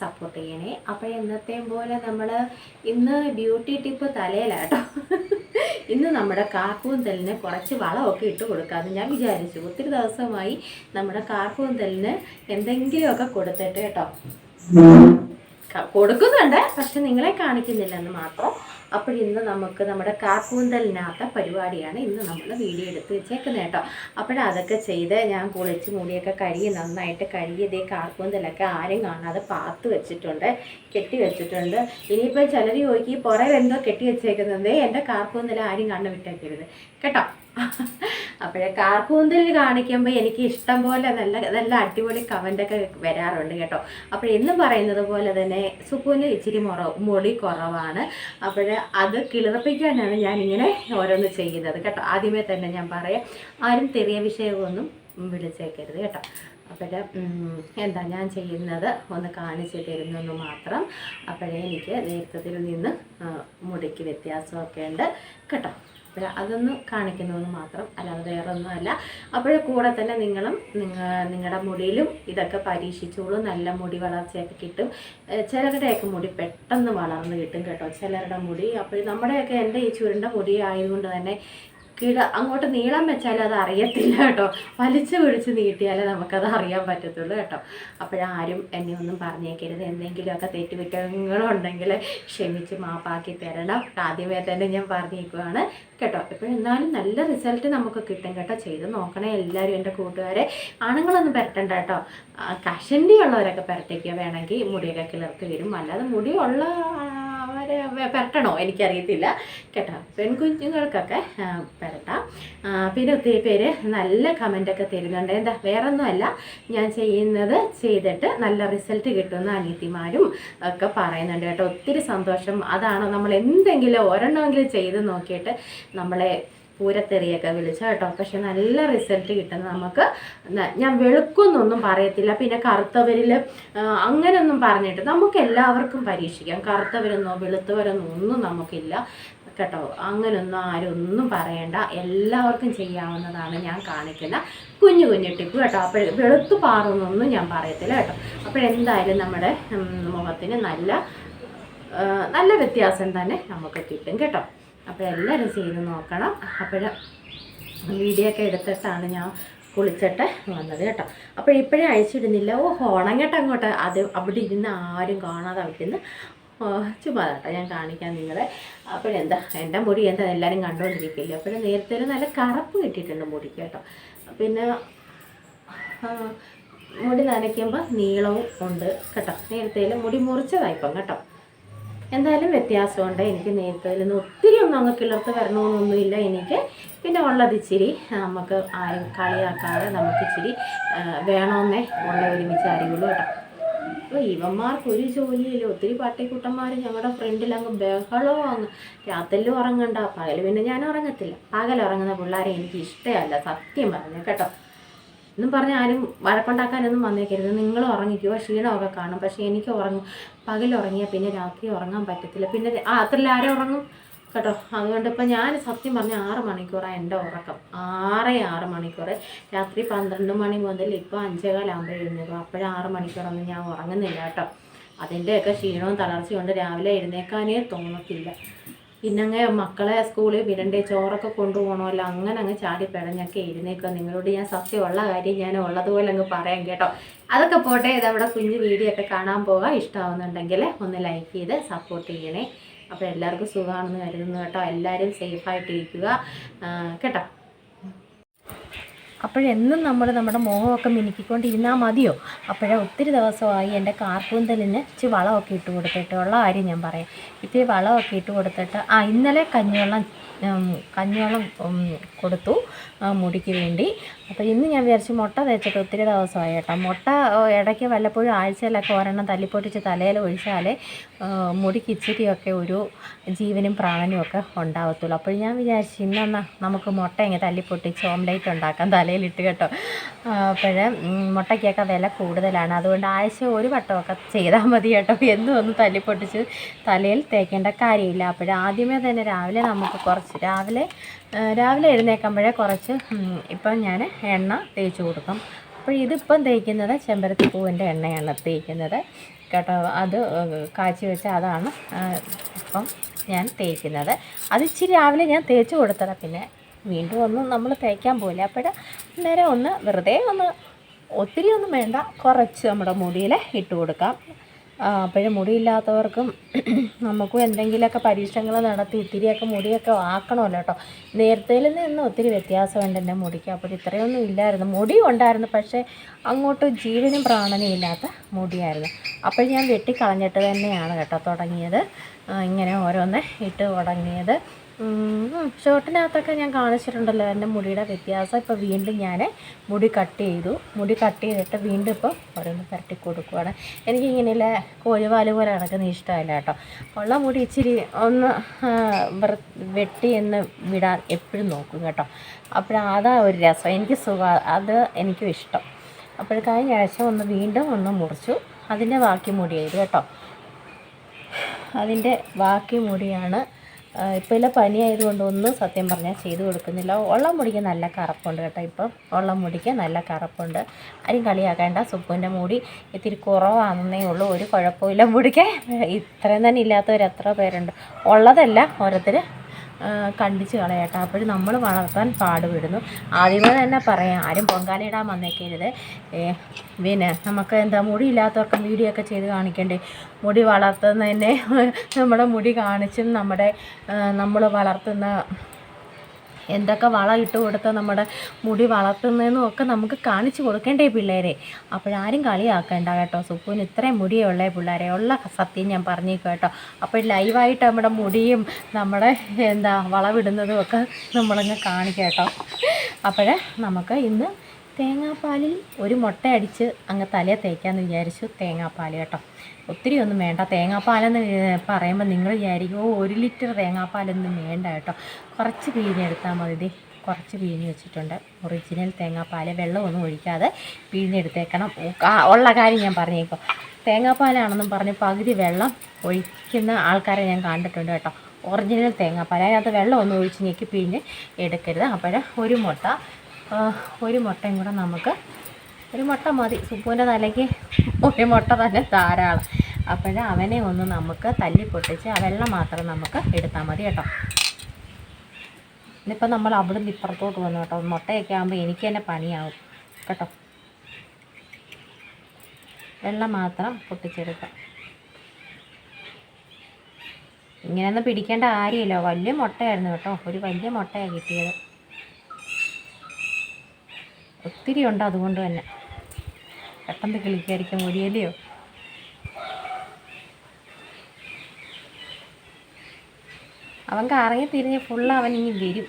Support ചെയ്യണേ. അപ്പോൾ എന്നത്തെയും പോലെ നമ്മൾ ഇന്ന് ബ്യൂട്ടി ടിപ്പ് തലയിലാട്ടോ. ഇന്ന് നമ്മുടെ കാർക്കൂന്തലിന് കുറച്ച് വളമൊക്കെ ഇട്ട് കൊടുക്കാമെന്ന് ഞാൻ വിചാരിച്ചു. ഒത്തിരി ദിവസമായി നമ്മുടെ കാർക്കൂന്തലിന് എന്തെങ്കിലുമൊക്കെ കൊടുത്തിട്ട് കേട്ടോ. കൊടുക്കുന്നുണ്ട് പക്ഷെ നിങ്ങളെ കാണിക്കുന്നില്ലെന്ന് മാത്രം അപ്പോൾ ഇന്ന് നമുക്ക് നമ്മുടെ കാക്കൂന്തലിനകത്ത പരിപാടിയാണ് ഇന്ന് നമ്മൾ വീഡിയോ എടുത്ത് വെച്ചേക്കുന്നത് കേട്ടോ. അപ്പോഴതൊക്കെ ചെയ്ത് ഞാൻ കുളിച്ച് മുടിയൊക്കെ കഴുകി നന്നായിട്ട് കഴുകിയത് ഈ കാക്കൂന്തലൊക്കെ ആരും കാണാതെ പാത്ത് വെച്ചിട്ടുണ്ട് കെട്ടി വെച്ചിട്ടുണ്ട്. ഇനിയിപ്പോൾ ചിലർ ചോദിക്കും പുറകെന്തോ കെട്ടി വെച്ചേക്കുന്നത് എന്റെ കാക്കൂന്തൽ ആരും കണ്ണു വിട്ടേക്കരുത്. കേട്ടോ. അപ്പോഴേ കാർക്കൂന്തൽ കാണിക്കുമ്പോൾ എനിക്ക് ഇഷ്ടം പോലെ നല്ല നല്ല അടിപൊളി കമന്റൊക്കെ വരാറുണ്ട് കേട്ടോ. അപ്പോൾ എന്ന് പറയുന്നത് പോലെ തന്നെ സുക്കുവിന് ഇച്ചിരി മുറ മൊളി കുറവാണ്. അപ്പോൾ അത് കിളിർപ്പിക്കാനാണ് ഞാനിങ്ങനെ ഓരോന്ന് ചെയ്യുന്നത് കേട്ടോ. ആദ്യമേ തന്നെ ഞാൻ പറയാം ആരും തെറിയ വിഷയമൊന്നും വിളിച്ചേക്കരുത് കേട്ടോ. അപ്പോൾ എന്താ ഞാൻ ചെയ്യുന്നത്? ഒന്ന് കാണിച്ചു തരുന്നെന്ന് മാത്രം. അപ്പോഴേ എനിക്ക് നേരത്തത്തിൽ നിന്ന് മുടിക്ക് വ്യത്യാസമൊക്കെ ഉണ്ട് കേട്ടോ. അതൊന്ന് കാണിക്കുന്നതെന്ന് മാത്രം അല്ലാതെ വേറെ ഒന്നുമല്ല അപ്പോൾ കൂടെ തന്നെ നിങ്ങളും നിങ്ങ നിങ്ങളുടെ മുടിയിലും ഇതൊക്കെ പരീക്ഷിച്ചോളൂ. നല്ല മുടി വളർച്ചയൊക്കെ കിട്ടും. ചിലരുടെയൊക്കെ മുടി പെട്ടെന്ന് വളർന്ന് കിട്ടും കേട്ടോ. ചിലരുടെ മുടി അപ്പോൾ നമ്മുടെയൊക്കെ എന്റെ ഈ ചുരുണ്ട മുടി ആയതുകൊണ്ട് തന്നെ കിട അങ്ങോട്ട് നീളം വെച്ചാൽ അത് അറിയത്തില്ല കേട്ടോ. വലിച്ചു പിടിച്ച് നീട്ടിയാലേ നമുക്കത് അറിയാൻ പറ്റത്തുള്ളൂ കേട്ടോ. അപ്പോഴാരും എന്നെ ഒന്നും പറഞ്ഞേക്കരുത്. എന്തെങ്കിലുമൊക്കെ തെറ്റുകുറ്റങ്ങളുണ്ടെങ്കിൽ ക്ഷമിച്ച് മാപ്പാക്കി തരണം. ആദ്യമേ തന്നെ ഞാൻ പറഞ്ഞേക്കുവാണ് കേട്ടോ. എന്നാലും നല്ല റിസൾട്ട് നമുക്ക് കിട്ടും കേട്ടോ. ചെയ്ത് നോക്കണേ എല്ലാവരും എന്റെ കൂട്ടുകാരെ. ആണുങ്ങളൊന്നും പരട്ടണ്ട കേട്ടോ. കഷണ്ടി ഉള്ളവരൊക്കെ പെരട്ടിക്കുക വേണമെങ്കിൽ മുടിയൊക്കെ കിളർത്ത് വരും. അല്ലാതെ മുടി അവരെ പെരട്ടണോ? എനിക്കറിയത്തില്ല. കേട്ടോ. പെൺകുഞ്ഞുങ്ങൾക്കൊക്കെ പെരട്ടാം. പിന്നെ ഒത്തിരി പേര് നല്ല കമന്റൊക്കെ തരുന്നുണ്ട്. എന്താ വേറൊന്നുമല്ല. ഞാൻ ചെയ്യുന്നത് ചെയ്തിട്ട് നല്ല റിസൾട്ട് കിട്ടുന്ന അനിയത്തിമാരും ഒക്കെ പറയുന്നുണ്ട് കേട്ടോ. ഒത്തിരി സന്തോഷം. അതാണ് നമ്മൾ എന്തെങ്കിലും ഒരെണ്ണമെങ്കിലും ചെയ്ത് നോക്കിയിട്ട് നമ്മളെ പൂരത്തെറിയൊക്കെ വിളിച്ചു കേട്ടോ. പക്ഷെ നല്ല റിസൾട്ട് കിട്ടുന്നത് നമുക്ക് ഞാൻ വെളുക്കുന്നൊന്നും പറയത്തില്ല. പിന്നെ കറുത്തവരിൽ അങ്ങനെയൊന്നും പറഞ്ഞിട്ട് നമുക്ക് എല്ലാവർക്കും പരീക്ഷിക്കാം. കറുത്തവരെന്നോ വെളുത്തവരെന്നോ ഒന്നും നമുക്കില്ല. കേട്ടോ അങ്ങനൊന്നും ആരും ഒന്നും പറയണ്ട. എല്ലാവർക്കും ചെയ്യാവുന്നതാണ് ഞാൻ കാണിക്കുന്ന കുഞ്ഞു കുഞ്ഞു ടിപ്പ് കേട്ടോ. അപ്പോൾ വെളുത്തു പാറുന്നൊന്നും ഞാൻ പറയത്തില്ല കേട്ടോ. അപ്പോഴെന്തായാലും നമ്മുടെ മുഖത്തിന് നല്ല നല്ല വ്യത്യാസം തന്നെ നമുക്ക് കിട്ടും കേട്ടോ. അപ്പോൾ എല്ലാവരും ചെയ്ത് നോക്കണം. അപ്പോൾ വീഡിയോ ഒക്കെ എടുത്തിട്ടാണ് ഞാൻ കുളിച്ചിട്ട് വന്നത് കേട്ടോ. അപ്പോൾ ഇപ്പോഴേ അയച്ചിടുന്നില്ല. ഓ ഹോണം കേട്ടോ അങ്ങോട്ട്. അത് അവിടെ ഇരുന്ന് ആരും കാണാതെ അവിടെ ഇരുന്ന് ചുമ്മാ കേട്ടോ. ഞാൻ കാണിക്കാം നിങ്ങളെ. അപ്പോഴെന്താ എന്റെ മുടി എന്താ എല്ലാവരും കണ്ടുകൊണ്ടിരിക്കില്ലേ അപ്പോൾ നേരത്തെ നല്ല കറുപ്പ് കിട്ടിയിട്ടുണ്ട് മുടി കേട്ടോ. പിന്നെ മുടി നനയ്ക്കുമ്പോൾ നീളവും ഉണ്ട് കേട്ടോ. നേരത്തെ മുടി മുറിച്ചതായിപ്പം കേട്ടോ. എന്തായാലും വ്യത്യാസമുണ്ട്. എനിക്ക് നേരത്തെ നിന്ന് ഒത്തിരി ഒന്നും അങ്ങ് കിളർത്ത് വരണമെന്നൊന്നുമില്ല എനിക്ക്. പിന്നെ ഉള്ളത് ഇച്ചിരി നമുക്ക് ആരും കളിയാക്കാതെ നമുക്ക് ഇച്ചിരി വേണമെന്നേ ഉള്ള ഒരുമിച്ച് അറിയുള്ളൂ കേട്ടോ. അപ്പോൾ ഇവന്മാർക്ക് ഒരു ജോലിയില്ല. ഒത്തിരി പട്ടിക്കുട്ടന്മാർ ഞങ്ങളുടെ ഫ്രണ്ടിൽ അങ്ങ് ബഹളവും അങ്ങ് രാത്രിയിലും ഉറങ്ങണ്ട. പകൽ പിന്നെ ഞാൻ ഉറങ്ങത്തില്ല. പകൽ ഉറങ്ങുന്ന പിള്ളേരെ എനിക്ക് ഇഷ്ടമല്ല. സത്യം പറഞ്ഞു കേട്ടോ. എന്നും പറഞ്ഞ് ആരും വഴക്കുണ്ടാക്കാനൊന്നും വന്നേക്കരുത്. നിങ്ങൾ ഉറങ്ങിക്കുക ക്ഷീണമൊക്കെ കാണും. പക്ഷേ എനിക്ക് ഉറങ്ങും. പകൽ ഉറങ്ങിയാൽ പിന്നെ രാത്രി ഉറങ്ങാൻ പറ്റത്തില്ല. പിന്നെ രാത്രിയിൽ ആരും ഉറങ്ങും? കേട്ടോ അതുകൊണ്ട് ഇപ്പം ഞാൻ സത്യം പറഞ്ഞ ആറ് മണിക്കൂറാണ് എന്റെ ഉറക്കം. ആറ് ആറ് മണിക്കൂർ. രാത്രി പന്ത്രണ്ട് മണി മുതൽ ഇപ്പോൾ അഞ്ചേകാലാകുമ്പോൾ എഴുന്നേക്കും അപ്പോഴും ആറ് മണിക്കൂറൊന്നും ഞാൻ ഉറങ്ങുന്നില്ല കേട്ടോ. അതിന്റെയൊക്കെ ക്ഷീണവും തളർച്ചയും കൊണ്ട് രാവിലെ എഴുന്നേക്കാനേ തോന്നത്തില്ല. പിന്നെ അങ്ങ് മക്കളെ സ്കൂളിൽ വിടണ്ടേ ചോറൊക്കെ കൊണ്ടുപോകണമല്ലോ. അങ്ങനെ അങ്ങ് ചാടി പിടഞ്ഞൊക്കെ എഴുന്നേക്കുക നിങ്ങളോട് ഞാൻ സത്യമുള്ള കാര്യം ഞാൻ ഉള്ളതുപോലെ അങ്ങ് പറയാം കേട്ടോ. അതൊക്കെ പോട്ടെ ഇതവിടെ കുഞ്ഞു വീഡിയോ ഒക്കെ കാണാൻ പോകാം. ഇഷ്ടമാവുന്നുണ്ടെങ്കിൽ ഒന്ന് ലൈക്ക് ചെയ്ത് സപ്പോർട്ട് ചെയ്യണേ. അപ്പോൾ എല്ലാവർക്കും സുഖമാണെന്ന് കരുതുന്നു കേട്ടോ. എല്ലാവരും സേഫായിട്ടിരിക്കുക കേട്ടോ. അപ്പോഴെന്നും നമ്മൾ നമ്മുടെ മുഖമൊക്കെ മിനുക്കിക്കൊണ്ടിരുന്നാൽ മതിയോ? അപ്പോഴേ ഒത്തിരി ദിവസമായി എന്റെ കാർക്കൂന്തലിന് ഇച്ചിരി വളമൊക്കെ ഇട്ട് കൊടുത്തിട്ട് ഉള്ള കാര്യം ഞാൻ പറയാം. ഇത്തിരി വളമൊക്കെ ഇട്ട് കൊടുത്തിട്ട് ആ ഇന്നലെ കഞ്ഞിവെള്ളം കഞ്ഞിവെള്ളം കൊടുത്തു മുടിക്ക് വേണ്ടി. അപ്പോൾ ഇന്ന് ഞാൻ വിചാരിച്ചു മുട്ട തേച്ചിട്ട് ഒത്തിരി ദിവസമായി കേട്ടോ. മുട്ട ഇടയ്ക്ക് വല്ലപ്പോഴും ആഴ്ചയിലൊക്കെ ഒരെണ്ണം തല്ലിപ്പൊട്ടിച്ച് തലയിൽ ഒഴിച്ചാലേ മുടിക്ക് ഇച്ചിരിയൊക്കെ ഒരു ജീവനും പ്രാണനും ഒക്കെ ഉണ്ടാവത്തുള്ളൂ. അപ്പോൾ ഞാൻ വിചാരിച്ചു ഇന്നെന്നാ നമുക്ക് മുട്ട ഇങ്ങനെ തല്ലിപ്പൊട്ടിച്ച് ഓംലേറ്റ് ഉണ്ടാക്കാം തലയിലിട്ട് കേട്ടോ. അപ്പോൾ മുട്ടയ്ക്കൊക്കെ വില കൂടുതലാണ്. അതുകൊണ്ട് ആഴ്ച ഒരു വട്ടമൊക്കെ ചെയ്താൽ മതി കേട്ടോ. എന്നും ഒന്ന് തല്ലിപ്പൊട്ടിച്ച് തലയിൽ തേക്കേണ്ട കാര്യമില്ല. അപ്പോൾ ആദ്യമേ തന്നെ രാവിലെ നമുക്ക് കുറച്ച് രാവിലെ രാവിലെ എഴുന്നേൽക്കുമ്പോഴേ കുറച്ച് ഇപ്പം ഞാൻ എണ്ണ തേച്ച് കൊടുക്കും. അപ്പോൾ ഇതിപ്പം തേക്കുന്നത് ചെമ്പരത്തി പൂവിന്റെ എണ്ണയാണ് തേക്കുന്നത്. കേട്ടോ അത് കാച്ചി വെച്ച അതാണ് ഇപ്പം ഞാൻ തേക്കുന്നത്. അത് ഇച്ചിരി രാവിലെ ഞാൻ തേച്ച് കൊടുത്തതാണ് പിന്നെ വീണ്ടും ഒന്നും നമ്മൾ തേക്കാൻ പോകില്ല അപ്പോൾ നേരെ ഒന്ന് വെറുതെ ഒന്ന് ഒത്തിരി ഒന്നും വേണ്ട. കുറച്ച് നമ്മുടെ മുടിയിൽ ഇട്ട് കൊടുക്കാം. അപ്പോഴും മുടിയില്ലാത്തവർക്കും നമുക്കും എന്തെങ്കിലുമൊക്കെ പരീക്ഷണങ്ങൾ നടത്തി ഇത്തിരിയൊക്കെ മുടിയൊക്കെ ആക്കണമല്ലോ കേട്ടോ. നേരത്തേൽ നിന്ന് ഒത്തിരി വ്യത്യാസമുണ്ട് എന്റെ മുടിക്ക്. അപ്പോൾ ഇത്രയൊന്നും ഇല്ലായിരുന്നു. മുടി ഉണ്ടായിരുന്നു. പക്ഷേ അങ്ങോട്ട് ജീവനും പ്രാണനും ഇല്ലാത്ത മുടിയായിരുന്നു. അപ്പോൾ ഞാൻ വെട്ടിക്കളഞ്ഞിട്ട് തന്നെയാണ് കേട്ടോ തുടങ്ങിയത്. ഇങ്ങനെ ഓരോന്ന് ഇട്ട് തുടങ്ങിയത്. ഷോർട്ടിനകത്തൊക്കെ ഞാൻ കാണിച്ചിട്ടുണ്ടല്ലോ എന്റെ മുടിയുടെ വ്യത്യാസം. ഇപ്പോൾ വീണ്ടും ഞാൻ മുടി കട്ട് ചെയ്തു. മുടി കട്ട് ചെയ്തിട്ട് വീണ്ടും ഇപ്പോൾ ഓരോന്ന് പരട്ടി കൊടുക്കുവാണ്. എനിക്കിങ്ങനെയുള്ള കോഴിവാൽ പോലെ നടക്കുന്ന ഇഷ്ടമല്ല കേട്ടോ. ഉള്ള മുടി ഇച്ചിരി ഒന്ന് വെട്ടി എന്ന് വിടാൻ എപ്പോഴും നോക്കും കേട്ടോ. അപ്പോൾ അതാ ഒരു രസം. എനിക്ക് സുഖ അത് എനിക്കും ഇഷ്ടം. അപ്പോൾ കഴിഞ്ഞ ആഴ്ച ഒന്ന് വീണ്ടും ഒന്ന് മുറിച്ചു. അതിന്റെ ബാക്കി മുടി ചെയ്തു കേട്ടോ. അതിന്റെ ബാക്കി മുടിയാണ് ഇപ്പോൾ ഇല്ല പനിയായതുകൊണ്ട് ഒന്നും സത്യം പറഞ്ഞാൽ ചെയ്തു കൊടുക്കുന്നില്ല. ഉള്ള മുടിക്ക് നല്ല കറുപ്പുണ്ട് കേട്ടോ ഇപ്പം. ഉള്ള മുടിക്ക് നല്ല കറുപ്പുണ്ട്. ആരും കളിയാക്കേണ്ട. സുപ്പുവിന്റെ മുടി ഇത്തിരി കുറവാണെന്നേ ഉള്ളൂ. ഒരു കുഴപ്പമില്ല മുടിക്ക് ഇത്രയും തന്നെ ഇല്ലാത്തവർ എത്ര പേരുണ്ട്. ഉള്ളതല്ല ഓരോരുത്തർ കണ്ടിച്ച് കളയട്ടെ. അപ്പോഴും നമ്മൾ വളർത്താൻ പാടുപെടുന്നു. ആദ്യമേ തന്നെ പറയാം ആരും പൊങ്കാലയിടാൻ വന്നേക്കരുത്. പിന്നെ നമുക്ക് എന്താ മുടി ഇല്ലാത്തവർക്ക് വീഡിയോ ഒക്കെ ചെയ്ത് കാണിക്കണ്ടേ? മുടി വളർത്തുന്നതിനെ നമ്മുടെ മുടി കാണിച്ചും നമ്മുടെ നമ്മൾ വളർത്തുന്ന എന്തൊക്കെ വളം ഇട്ട് കൊടുത്ത് നമ്മുടെ മുടി വളർത്തുന്നതെന്നും ഒക്കെ നമുക്ക് കാണിച്ചു കൊടുക്കേണ്ടേ പിള്ളേരെ. അപ്പോഴാരും കളിയാക്കേണ്ട കേട്ടോ. സുപ്പൂന് ഇത്രയും മുടിയേ ഉള്ളേ പിള്ളേരെ. ഉള്ള സത്യം ഞാൻ പറഞ്ഞേക്കും കേട്ടോ. അപ്പോൾ ലൈവായിട്ട് നമ്മുടെ മുടിയും നമ്മുടെ എന്താ വളവിടുന്നതും ഒക്കെ നമ്മളങ്ങ് കാണിക്കാം കേട്ടോ. അപ്പോൾ നമുക്ക് ഇന്ന് തേങ്ങാപ്പാലിൽ ഒരു മുട്ട അടിച്ച് അങ്ങ് തലയെ തേക്കാമെന്ന് വിചാരിച്ചു. തേങ്ങാപ്പാൽ കേട്ടോ. ഒത്തിരി ഒന്നും വേണ്ട. തേങ്ങാപ്പാലെന്ന് പറയുമ്പോൾ നിങ്ങൾ വിചാരിക്കും ഓ ഒരു ലിറ്റർ തേങ്ങാപ്പാലൊന്നും വേണ്ട കേട്ടോ. കുറച്ച് പിഴിഞ്ഞെടുത്താൽ മതി കുറച്ച് പിഴിഞ്ഞ് വെച്ചിട്ടുണ്ട്. ഒറിജിനൽ തേങ്ങാപ്പാൽ വെള്ളമൊന്നും ഒഴിക്കാതെ പിഴിഞ്ഞെടുത്തേക്കണം ഉള്ള കാര്യം ഞാൻ പറഞ്ഞേക്കോ. തേങ്ങാപ്പാലാണെന്നും പറഞ്ഞ് പകുതി വെള്ളം ഒഴിക്കുന്ന ആൾക്കാരെ ഞാൻ കണ്ടിട്ടുണ്ട് കേട്ടോ. ഒറിജിനൽ തേങ്ങാപ്പാൽ അതിനകത്ത് വെള്ളമൊന്നും ഒഴിച്ച് ഞെക്കി പിഴിഞ്ഞ് എടുക്കരുത്. അപ്പോൾ ഒരു മുട്ട ഒരു മുട്ടയും കൂടെ നമുക്ക് ഒരു മുട്ട മതി. സുപ്പുവിന്റെ തലയ്ക്ക് ഒരു മുട്ട തന്നെ ധാരാളം. അപ്പോൾ അവനെ ഒന്ന് നമുക്ക് തല്ലി പൊട്ടിച്ച് ആ വെള്ളം മാത്രം നമുക്ക് എടുത്താൽ മതി കേട്ടോ. ഇന്നിപ്പോൾ നമ്മൾ അവിടുന്ന് ഇപ്പുറത്തോട്ട് വന്നു കേട്ടോ. മുട്ടയൊക്കെ ആകുമ്പോൾ എനിക്ക് തന്നെ പണിയാവും കേട്ടോ. വെള്ളം മാത്രം പൊട്ടിച്ചെടുക്കാം. ഇങ്ങനെയൊന്നും പിടിക്കേണ്ട കാര്യമില്ല. വലിയ മുട്ടയായിരുന്നു കേട്ടോ. ഒരു വലിയ മുട്ടയാണ് കിട്ടിയത്. ഒത്തിരി ഉണ്ട് അതുകൊണ്ട് തന്നെ. പെട്ടെന്ന് കിളിക്കായിരിക്കും മുടിയല്ലയോ അവൻ കറങ്ങി തിരിഞ്ഞ് ഫുള്ള് അവൻ ഇനി വരും.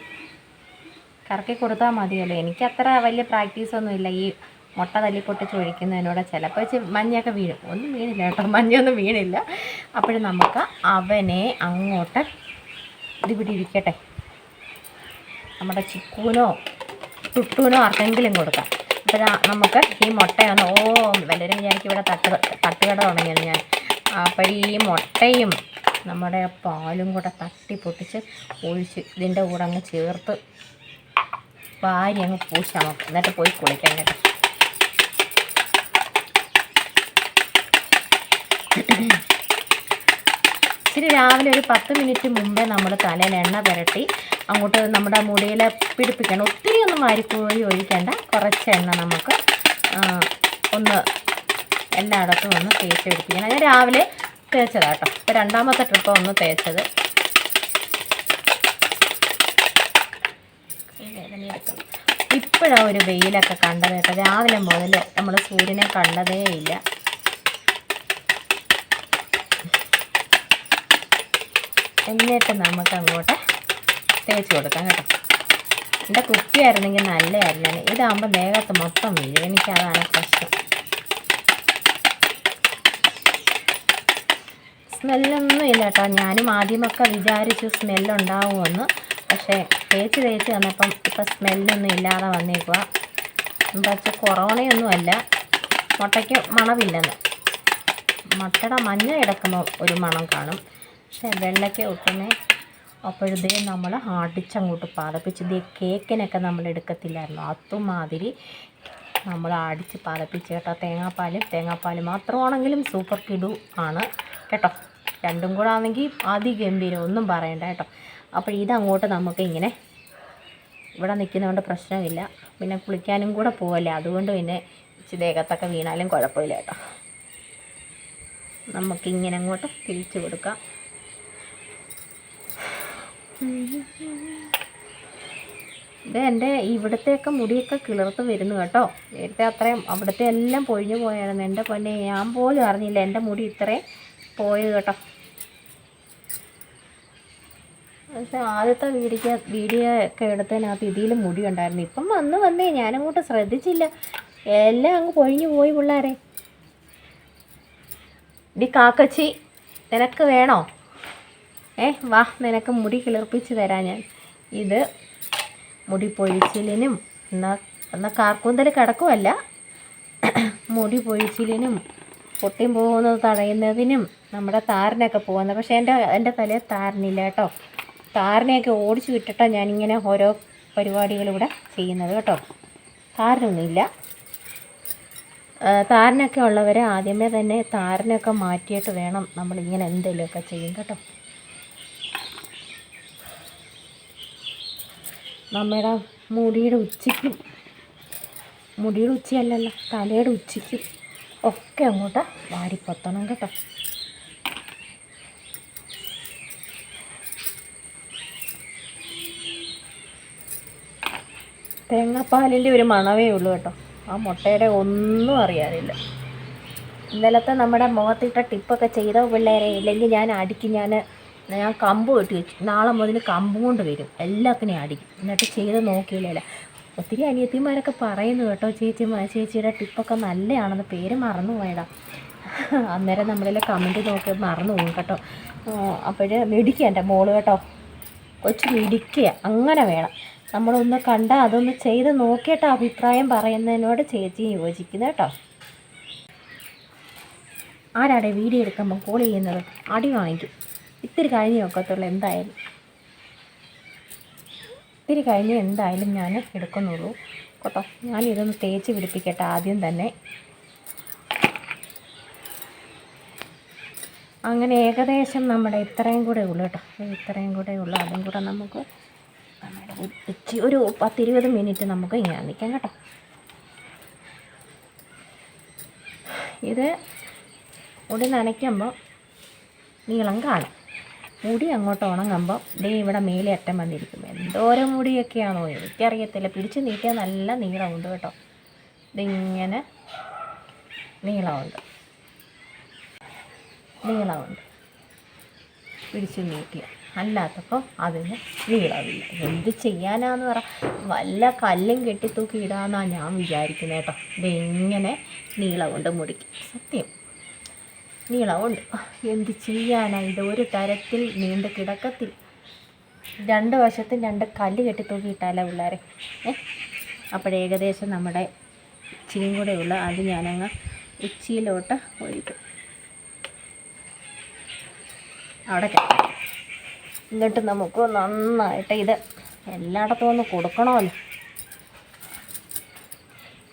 കറക്കി കൊടുത്താൽ മതിയല്ലോ. എനിക്ക് അത്ര വലിയ പ്രാക്ടീസൊന്നും ഇല്ല. ഈ മുട്ട തല്ലിപ്പൊട്ടിച്ച് ഒഴിക്കുന്നതിനോട് ചിലപ്പോൾ വെച്ച് മഞ്ഞൊക്കെ വീഴും. ഒന്നും വീണില്ല കേട്ടോ. മഞ്ഞൊന്നും വീണില്ല. അപ്പോൾ നമുക്ക് അവനെ അങ്ങോട്ട് ഇതിവിടെ ഇരിക്കട്ടെ. നമ്മുടെ ചിക്കൂനോ തുട്ടൂനോ ആർക്കെങ്കിലും കൊടുക്കാം. അപ്പം നമുക്ക് ഈ മുട്ടയൊന്ന് ഓ വല്ലവരും വിചാരിക്കും ഇവിടെ തട്ട് തട്ടുകട തുടങ്ങിയത് ഞാൻ. അപ്പോൾ ഈ മുട്ടയും നമ്മുടെ പാലും കൂടെ തട്ടി പൊട്ടിച്ച് ഒഴിച്ച് ഇതിന്റെ കൂടെ അങ്ങ് ചേർത്ത് വാരി അങ്ങ് പൂശാം എന്നിട്ട് പോയി കുളിക്കാം കേട്ടോ. ഇച്ചിരി രാവിലെ ഒരു പത്ത് മിനിറ്റ് മുമ്പേ നമ്മൾ തലയിൽ എണ്ണ പുരട്ടി അങ്ങോട്ട് നമ്മുടെ മുടിയിൽ പിടിപ്പിക്കണം. ഒത്തിരി ഒന്നും വാരിപ്പോയി ഒഴിക്കേണ്ട. കുറച്ച് എണ്ണ നമുക്ക് ഒന്ന് എല്ലായിടത്തും ഒന്ന് തേച്ച് പിടിപ്പിക്കണം. ഞാൻ രാവിലെ തേച്ചതാട്ടോ ഇപ്പോൾ രണ്ടാമത്തെ ട്രിപ്പ് ഒന്ന് തേച്ചത്. ഇപ്പോഴാണ് ഒരു വെയിലൊക്കെ കണ്ടത് കേട്ടോ. രാവിലെ മുതൽ നമ്മൾ സൂര്യനെ കണ്ടതേ ഇല്ല എന്നിട്ട് നമുക്ക് അങ്ങോട്ട് തേച്ച് കൊടുക്കാം കേട്ടോ. എന്റെ കുറ്റിയായിരുന്നെങ്കിൽ നല്ലതായിരുന്നു ഇതാകുമ്പോൾ ദേഹത്ത് മൊത്തം വീഴും. എനിക്കതാണ് പ്രശ്നം. സ്മെല്ലൊന്നും ഇല്ല കേട്ടോ. ഞാനും ആദ്യമൊക്കെ വിചാരിച്ചു സ്മെല്ലുണ്ടാവുമെന്ന്. പക്ഷേ തേച്ച് തേച്ച് വന്നപ്പം ഇപ്പം സ്മെല്ലൊന്നും ഇല്ലാതെ വന്നേക്കുക വെച്ചാൽ കൊറോണയൊന്നുമല്ല മുട്ടയ്ക്ക് മണമില്ലെന്ന്. മുട്ടയുടെ മഞ്ഞ കിടക്കുമ്പോൾ ഒരു മണം കാണും. പക്ഷേ വെള്ളമൊക്കെ ഒട്ടുന്നേ. അപ്പോഴത്തേ നമ്മൾ അടിച്ചങ്ങോട്ട് പതപ്പിച്ച്. ഇതേ കേക്കിനൊക്കെ നമ്മൾ എടുക്കത്തില്ലായിരുന്നു. അതുമാതിരി നമ്മൾ അടിച്ച് പതപ്പിച്ച് കേട്ടോ. തേങ്ങാപ്പാൽ തേങ്ങാപ്പാൽ മാത്രമാണെങ്കിലും സൂപ്പർ കിടു ആണ് കേട്ടോ. രണ്ടും കൂടെ ആണെങ്കിൽ അതിഗംഭീരം. ഒന്നും പറയണ്ട കേട്ടോ. അപ്പോൾ ഇതങ്ങോട്ട് നമുക്ക് ഇങ്ങനെ ഇവിടെ നിൽക്കുന്നതുകൊണ്ട് പ്രശ്നമില്ല. പിന്നെ കുളിക്കാനും കൂടെ പോവല്ലേ. അതുകൊണ്ട് പിന്നെ ഇച്ചിരി ദേഹത്തൊക്കെ വീണാലും കുഴപ്പമില്ല കേട്ടോ. നമുക്കിങ്ങനെ അങ്ങോട്ട് തിരിച്ചു കൊടുക്കാം. ഇത് എന്റെ ഇവിടത്തെയൊക്കെ മുടിയൊക്കെ കിളിർത്ത് വരുന്നു കേട്ടോ. നേരത്തെ അത്രയും അവിടുത്തെ എല്ലാം പൊഴിഞ്ഞു പോയായിരുന്നു. എന്റെ പൊന്നെ ഞാൻ പോലും അറിഞ്ഞില്ല എന്റെ മുടി ഇത്രയും പോയത് കേട്ടോ. പക്ഷേ ആദ്യത്തെ വീഡിയോ വീഡിയോ ഒക്കെ എടുത്തതിനകത്ത് ഇതിലും മുടി ഉണ്ടായിരുന്നു ഇപ്പം വന്ന് വന്നേ ഞാനങ്ങോട്ട് ശ്രദ്ധിച്ചില്ല. എല്ലാം അങ്ങ് പൊഴിഞ്ഞു പോയി പിള്ളേരെ. ഡി കാക്കച്ചി നിനക്ക് വേണോ? ഏ വാ നിനക്ക് മുടി കിളിർപ്പിച്ച് തരാം ഞാൻ. ഇത് മുടി പൊഴിച്ചിലിനും എന്നാൽ എന്നാൽ കാർക്കൂന്തൽ കിടക്കുമല്ല മുടി പൊഴിച്ചിലിനും പൊട്ടി പോകുന്നത് തടയുന്നതിനും നമ്മുടെ താരനൊക്കെ പോകുന്നത്. പക്ഷേ എന്റെ എന്റെ തലയിൽ താരനില്ല കേട്ടോ. താരനെയൊക്കെ ഓടിച്ചു വിട്ടിട്ടാണ് ഞാനിങ്ങനെ ഓരോ പരിപാടികളിവിടെ ചെയ്യുന്നത് കേട്ടോ. താരനൊന്നുമില്ല. താരനൊക്കെ ഉള്ളവരെ ആദ്യമേ തന്നെ താരനൊക്കെ മാറ്റിയിട്ട് വേണം നമ്മളിങ്ങനെ എന്തെങ്കിലുമൊക്കെ ചെയ്യും കേട്ടോ. നമ്മുടെ മുടിയുടെ ഉച്ചയ്ക്കും. മുടിയുടെ ഉച്ചയല്ലല്ലോ തലയുടെ ഉച്ചയ്ക്കും. ഒക്കെ അങ്ങോട്ട് വാരിപ്പൊത്തണം കേട്ടോ. തേങ്ങാപ്പാലിന്റെ ഒരു മണവേ ഉള്ളൂ കേട്ടോ. ആ മുട്ടയുടെ ഒന്നും അറിയാനില്ല. ഇന്നലത്തെ നമ്മുടെ മുഖത്തിട്ട ടിപ്പൊക്കെ ചെയ്തോ പിള്ളേരെ? ഇല്ലെങ്കിൽ ഞാൻ അടിക്കും ഞാൻ ഞാൻ കമ്പ് കെട്ടി വെച്ചു. നാളെ മുതൽ കമ്പ് കൊണ്ട് വരും. എല്ലാത്തിനെയും അടിക്കും എന്നിട്ട് ചെയ്ത് നോക്കിയില്ല ഒത്തിരി അനിയത്തിമാരൊക്കെ പറയുന്നു കേട്ടോ ചേച്ചി ചേച്ചിയുടെ ടിപ്പൊക്കെ നല്ലതാണെന്ന് പേര് മറന്നു പോയതാ അന്നേരം നമ്മളിലെ കമന്റ് നോക്കി മറന്നു പോകും കേട്ടോ. അപ്പോഴ് മെടിക്കുക എന്റെ മോൾ കേട്ടോ. കൊച്ചു മിടിക്കുക അങ്ങനെ വേണം. നമ്മളൊന്ന് കണ്ട അതൊന്ന് ചെയ്ത് നോക്കിയിട്ട് അഭിപ്രായം പറയുന്നതിനോട് ചേച്ചി യോജിക്കുന്നു കേട്ടോ. ആരാടെ വീഡിയോ എടുക്കുമ്പോൾ കോൾ ചെയ്യുന്നത്? അടി വാങ്ങിക്കും. ഇത്തിരി കഴിഞ്ഞ് നോക്കത്തുള്ളൂ എന്തായാലും. ഇത്തിരി കഴിഞ്ഞ് എന്തായാലും ഞാൻ എടുക്കുന്നുള്ളൂ. കേട്ടോ ഞാനിതൊന്ന് തേച്ച് പിടിപ്പിക്കട്ടെ ആദ്യം തന്നെ. അങ്ങനെ ഏകദേശം നമ്മുടെ ഇത്രയും കൂടെ ഉള്ളു കേട്ടോ. ഇത്രയും കൂടെ ഉള്ളു. അതും കൂടെ നമുക്ക് നമ്മുടെ ഒരു പത്തിരുപത് മിനിറ്റ് നമുക്ക് ഇങ്ങനെ നിൽക്കാം കേട്ടോ. ഇത് മുടി നനയ്ക്കുമ്പോൾ നീളം കാണും. മുടി അങ്ങോട്ട് ഉണങ്ങുമ്പോൾ ദേ ഇവിടെ മേലെ അറ്റം വന്നിരിക്കും എന്തോരം മുടിയൊക്കെയാണോ എനിക്കറിയത്തില്ല. പിടിച്ച് നീട്ടിയാൽ നല്ല നീളമുണ്ട് കേട്ടോ. ഇതിങ്ങനെ നീളമുണ്ട്. നീളമുണ്ട്. പിടിച്ച് നീട്ടിയ അല്ലാത്തപ്പോൾ അതിന് നീളമില്ല. എന്ത് ചെയ്യാനാന്ന് പറ. വല്ല കല്ലും കെട്ടി തൂക്കി ഇടാന്നാണ് ഞാൻ വിചാരിക്കുന്നത് കേട്ടോ. ഇതിങ്ങനെ നീളമുണ്ട് മുടിക്ക്. സത്യം. നീളമുണ്ട്. എന്ത് ചെയ്യാനാ ഇത്? ഒരു തരത്തിൽ നീണ്ട് കിടക്കത്തിൽ. രണ്ട് വശത്തും രണ്ട് കല്ല് കെട്ടി തൂക്കി ഇട്ടാലോ പിള്ളേരെ. ഏ? അപ്പോഴേകദേശം നമ്മുടെ ഇച്ചിരിയും കൂടെ ഉള്ള. അത് ഞാനങ്ങ് ഉച്ചിയിലോട്ട് ഒഴിക്കും. അവിടെ എന്നിട്ട് നമുക്ക് നന്നായിട്ട് ഇത് എല്ലായിടത്തും ഒന്ന് കൊടുക്കണമല്ലോ.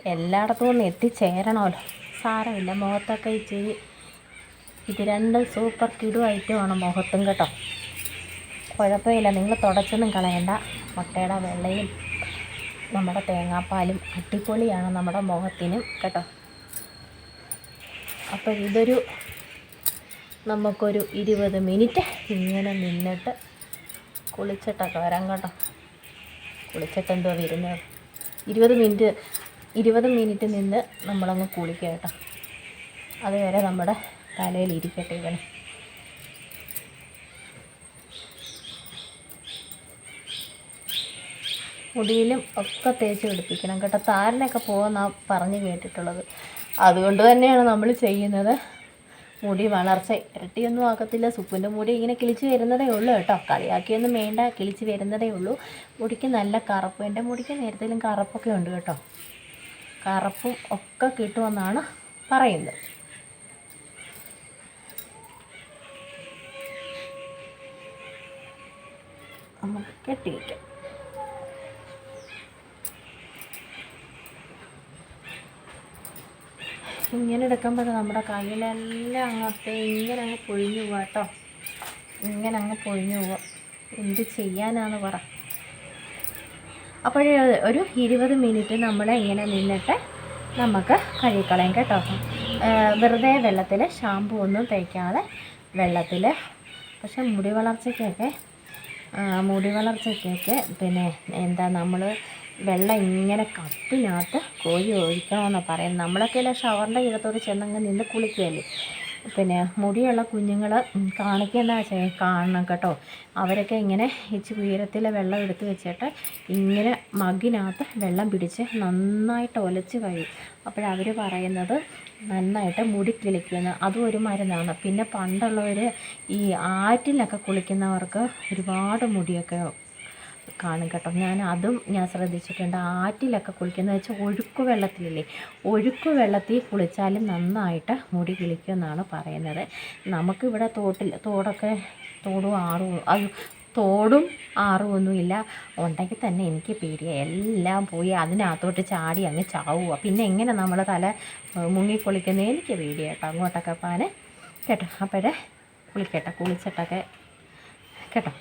എല്ലായിടത്തും ഒന്ന് എത്തിച്ചേരണമല്ലോ. സാരമില്ല. മുഖത്തൊക്കെ ഇച്ചിരി ഇത് രണ്ടും സൂപ്പർ കിടു ഐറ്റമാണ് മുഖത്തും കേട്ടോ. കുഴപ്പമില്ല നിങ്ങൾ തുടച്ചൊന്നും കളയണ്ട. മുട്ടയുടെ വെള്ളയും നമ്മുടെ തേങ്ങാപ്പാലും അടിപൊളിയാണ് നമ്മുടെ മുഖത്തിനും കേട്ടോ. അപ്പോൾ ഇതൊരു നമുക്കൊരു ഇരുപത് മിനിറ്റ് ഇങ്ങനെ നിന്നിട്ട് കുളിച്ചിട്ടൊക്കെ വരാം കേട്ടോ. കുളിച്ചിട്ട് എന്തോ വരുന്നത്? ഇരുപത് മിനിറ്റ് ഇരുപത് മിനിറ്റ് നിന്ന് നമ്മളങ്ങ് കുളിക്കുക കേട്ടോ. അതുവരെ നമ്മുടെ തലയിൽ ഇരിക്കട്ടെ ഇവനെ. മുടിയിലും ഒക്കെ തേച്ച് പിടിപ്പിക്കണം കേട്ടോ. താരനൊക്കെ പോകുന്ന പറഞ്ഞ് കേട്ടിട്ടുള്ളത്. അതുകൊണ്ട് തന്നെയാണ് നമ്മൾ ചെയ്യുന്നത്. മുടി വളർച്ച ഇരട്ടിയൊന്നും ആക്കത്തില്ല. സുപ്പിന്റെ മുടി ഇങ്ങനെ കിളിച്ച് വരുന്നതേ ഉള്ളൂ കേട്ടോ. കളിയാക്കിയൊന്നും വേണ്ട. കിളിച്ച് വരുന്നതേ ഉള്ളൂ. മുടിക്ക് നല്ല കറുപ്പ്. എന്റെ മുടിക്ക് നേരത്തേലും കറുപ്പൊക്കെ ഉണ്ട് കേട്ടോ. കറുപ്പും ഒക്കെ കിട്ടുമെന്നാണ് പറയുന്നത്. നമുക്ക് കെട്ടി വയ്ക്കാം ഇങ്ങനെ എടുക്കുമ്പോൾ നമ്മുടെ കയ്യിലെല്ലാം അങ്ങോട്ട് ഇങ്ങനെ അങ്ങ് പൊഴിഞ്ഞു പോവാ കേട്ടോ ഇങ്ങനെ അങ്ങ് പൊഴിഞ്ഞു പോവാ. എന്ത് ചെയ്യാനാണ് പറ. അപ്പോഴേ ഒരു ഇരുപത് മിനിറ്റ് നമ്മൾ ഇങ്ങനെ നിന്നിട്ട് നമുക്ക് കഴുകിക്കളയും കേട്ടോ. വെറുതെ വെള്ളത്തിൽ ഷാമ്പു ഒന്നും തേക്കാതെ വെള്ളത്തിൽ പക്ഷെ മുടി വളർച്ചയ്ക്കൊക്കെ മുടി വളർച്ചയ്ക്കൊക്കെ പിന്നെ എന്താ നമ്മൾ വെള്ളം ഇങ്ങനെ കപ്പിനകത്ത് കോരി ഒഴിക്കണമെന്നാണ് പറയുന്നത്. നമ്മളൊക്കെ അല്ലേ ഷവറിന്റെ ഇടത്തോട് ചെന്നങ്ങ് നിന്ന് കുളിക്കുകയല്ലേ പിന്നെ മുടിയുള്ള കുഞ്ഞുങ്ങൾ കാണിക്കുന്ന കാണണം കേട്ടോ. അവരൊക്കെ ഇങ്ങനെ ഇച്ചിരി ഉയരത്തിൽ വെള്ളം എടുത്ത് വെച്ചിട്ട് ഇങ്ങനെ മഗ്ഗിനകത്ത് വെള്ളം പിടിച്ച് നന്നായിട്ട് ഒലച്ച് കഴിയും. അപ്പോഴവർ പറയുന്നത് നന്നായിട്ട് മുടി കിളിക്കുമെന്ന് അതും ഒരു മരുന്നാണ്. പിന്നെ പണ്ടുള്ളവർ ഈ ആറ്റിലൊക്കെ കുളിക്കുന്നവർക്ക് ഒരുപാട് മുടിയൊക്കെ കാണും കേട്ടോ. ഞാൻ അതും ഞാൻ ശ്രദ്ധിച്ചിട്ടുണ്ട്. ആറ്റിലൊക്കെ കുളിക്കുന്നത് വെച്ചാൽ ഒഴുക്ക് വെള്ളത്തിലില്ലേ? ഒഴുക്ക് വെള്ളത്തിൽ കുളിച്ചാലും നന്നായിട്ട് മുടി കിളിക്കുമെന്നാണ് പറയുന്നത്. നമുക്കിവിടെ തോട്ടിൽ തോടൊക്കെ തോടും ആറും അത് തോടും ആറും ഒന്നുമില്ല ഉണ്ടെങ്കിൽ തന്നെ എനിക്ക് പേടിയ എല്ലാം പോയി അതിനകത്തോട്ട് ചാടി അങ്ങ് ചാവുക. പിന്നെ എങ്ങനെ നമ്മൾ തല മുങ്ങിക്കുളിക്കുന്നത് എനിക്ക് പേടിയാട്ടോ അങ്ങോട്ടൊക്കെ പാന്. കേട്ടോ അപ്പോഴേ കുളിക്കട്ടെ കുളിച്ചിട്ടൊക്കെ കേട്ടോ.